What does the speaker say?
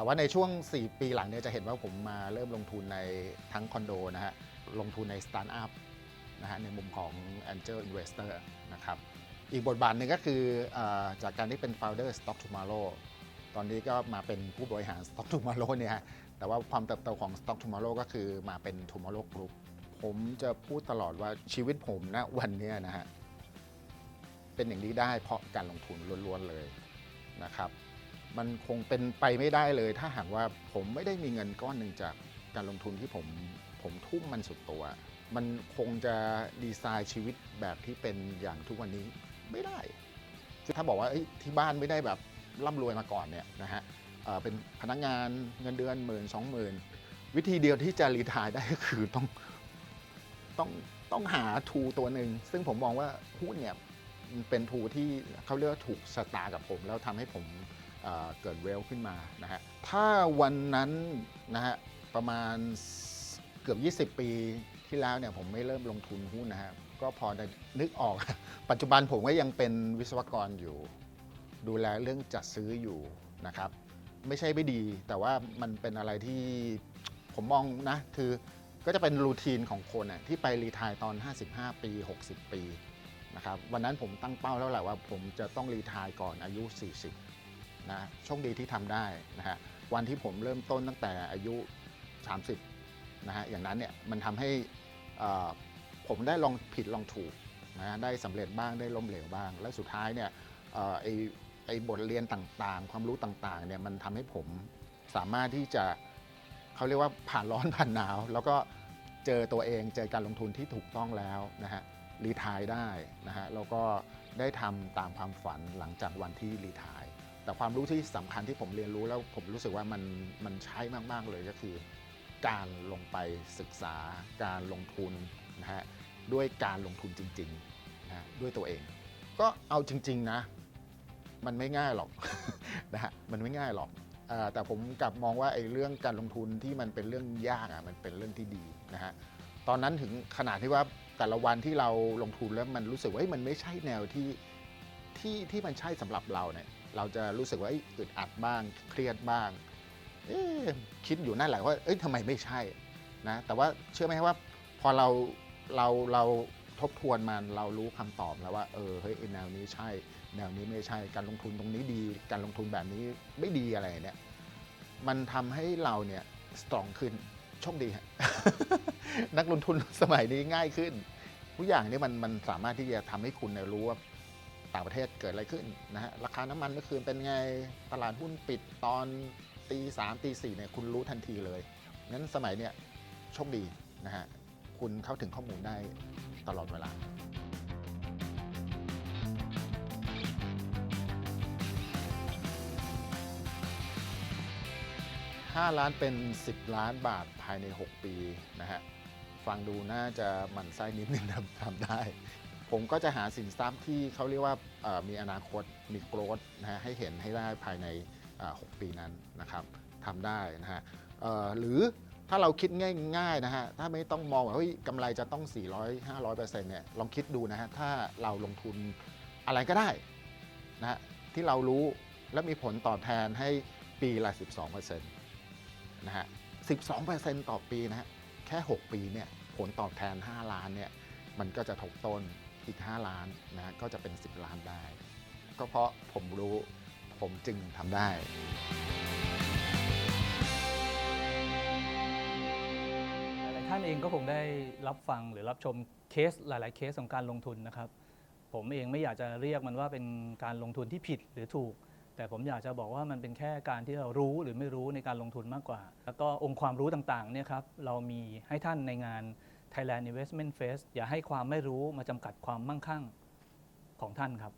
แต่ว่าในช่วง 4 ปีหลังเนี่ยจะเห็นว่าผมมาเริ่มลงทุนในทั้งคอนโดนะฮะลงทุนในสตาร์ทอัพนะฮะในมุมของ Angel Investor นะครับอีกบทบาทหนึ่งก็คืออจากการที่เป็น founder Stock Tomorrow ตอนนี้ก็มาเป็นผู้บริหาร Stock Tomorrow เนี่ยแต่ว่าความเติบโตของ Stock Tomorrow ก็คือมาเป็น Tomorrow Group ผมจะพูดตลอดว่าชีวิตผมนะวันนี้นะฮะเป็นอย่างนี้ได้เพราะการลงทุนล้วนๆเลยนะครับ มันคงเป็นไปไม่ได้เลย ถ้าหากว่าผมไม่ได้มีเงินก้อนหนึ่งจากการลงทุนที่ผมผมทุ่มมันสุดตัว มันคงจะดีไซน์ชีวิตแบบที่เป็นอย่างทุกวันนี้ไม่ได้ ถ้าบอกว่าที่บ้านไม่ได้แบบร่ำรวยมาก่อนเนี่ยนะฮะเเป็นพนักงานเงินเดือนหมื่นสองหมื่นวิธีเดียวที่จะรีทายได้ก็คือต้องต้องต้องหาทูตัวหนึ่งซึ่งผมมองว่าหุ้นเนี่ยเป็นทูที่เขาเรียกว่าถูกสตาร์กับผม แล้วทำให้ผม เกิดเวลขึ้นมานะฮะถ้าวันนั้นนะฮะประมาณเกือบ 20 ปีที่แล้วเนี่ยผมไม่เริ่มลงทุนหุ้นนะฮะก็พอจะนึกออก ปัจจุบันผมก็ยังเป็นวิศวกรอยู่ ดูแลเรื่องจัดซื้ออยู่นะครับ ไม่ใช่ไม่ดี แต่ว่ามันเป็นอะไรที่ผมมองนะ คือก็จะเป็นรูทีนของคนน่ะที่ไปรีทายตอน 55 ปี 60 ปีนะครับวันนั้นผมตั้งเป้าแล้วแหละว่าผมจะต้องรีทายก่อนอายุ 40 นะโชคดีที่ทำได้นะฮะวันที่ผมเริ่มต้นตั้งแต่อายุ 30นะฮะอย่างนั้นเนี่ยมันทำให้ผมได้ลองผิดลองถูกนะฮะได้สำเร็จบ้างได้ล้มเหลวบ้าง และสุดท้ายเนี่ยไอไอบทเรียนต่างๆ ความรู้ต่างๆเนี่ยมันทำให้ผมสามารถที่จะเขาเรียกว่าผ่านร้อนผ่านหนาว แล้วก็เจอตัวเองเจอการลงทุนที่ถูกต้องแล้วนะฮะรีทายได้นะฮะแล้วก็ได้ทำตามความฝันหลังจากวันที่รีทาย แต่ความรู้ที่สำคัญที่ผมเรียนรู้แล้วผมรู้สึกว่ามันมันใช้มาก ๆ เลยก็คือ การลงไปศึกษาการลงทุนนะฮะด้วยการลงทุนจริงๆนะฮะด้วยตัวเอง ก็เอาจริง ๆ นะ มันไม่ง่ายหรอกนะฮะมันไม่ง่ายหรอกแต่ผมกลับมองว่าไอ้เรื่องการลงทุนที่มันเป็นเรื่องยากอะมันเป็นเรื่องที่ดีนะฮะตอนนั้นถึงขนาดที่ว่าแต่ละวันที่เราลงทุนแล้วมันรู้สึกว่าเอ้ยมันไม่ใช่แนวที่ที่ที่มันใช่สำหรับเราเนี่ย เราจะรู้สึกว่าอึดอัดบ้าง เครียดบ้างคิดอยู่นั่นแหละว่าเอ้ยทำไมไม่ใช่นะแต่ว่าเชื่อไหมว่าพอเราเราเราทบทวนมันเรารู้คำตอบแล้วว่าเออเฮ้ยแนวนี้ใช่ แนวนี้ไม่ใช่การลงทุนตรงนี้ดี การลงทุนแบบนี้ไม่ดีอะไรเนี่ยมันทำให้เราเนี่ยสตรองขึ้นโชคดีฮะนักลงทุนสมัยนี้ง่ายขึ้น ทุกอย่างนี่มันมันสามารถที่จะทำให้คุณเนี่ยรู้ว่า ต่างประเทศเกิดอะไรขึ้นนะฮะราคาน้ำมันเมื่อคืนเป็นไงตลาดหุ้นปิดตอนตีสามตีสี่เนี่ยคุณรู้ทันทีเลยงั้นสมัยเนี่ยโชคดีนะฮะคุณเข้าถึงข้อมูลได้ตลอดเวลา5ล้านเป็น 10 ล้านบาทภายใน 6 ปีนะฮะฟังดูน่าจะหมั่นไส้นิดนึงทำได้ ผมก็จะหาสินทรัพย์ที่เขาเรียกว่ามีอนาคตมีโกรดนะฮะให้เห็นให้ได้ภายใน 6 ปีนั้นนะครับทำได้นะฮะหรือถ้าเราคิดง่ายๆนะฮะถ้าไม่ต้องมองว่าเฮ้ยกำไรจะต้อง 400 500เปอร์เซ็นต์เนี่ยลองคิดดูนะฮะถ้าเราลงทุนอะไรก็ได้นะฮะที่เรารู้และมีผลตอบแทนให้ปีละ 12เปอร์เซ็นต์นะฮะ 12%ต่อปีนะฮะ แค่ 6 ปีเนี่ย ผลตอบแทน 5 ล้านเนี่ย มันก็จะทบต้น อีก 5 ล้านนะก็จะเป็น 10 ล้านได้ ก็เพราะผมรู้ผมจึงทำได้ หลาย ๆ ท่านเองก็คงได้รับฟังหรือรับชมเคสหลาย ๆ เคสของการลงทุนนะครับ ผมเองไม่อยากจะเรียกมันว่าเป็นการลงทุนที่ผิดหรือถูก แต่ผมอยากจะบอกว่ามันเป็นแค่การที่เรารู้หรือไม่รู้ในการลงทุนมากกว่า แล้วก็องค์ความรู้ต่าง ๆ เนี่ยครับเรามีให้ท่านในงาน Thailand Investment Fest อย่าให้ความไม่รู้มาจำกัดความมั่งคั่งของท่านครับ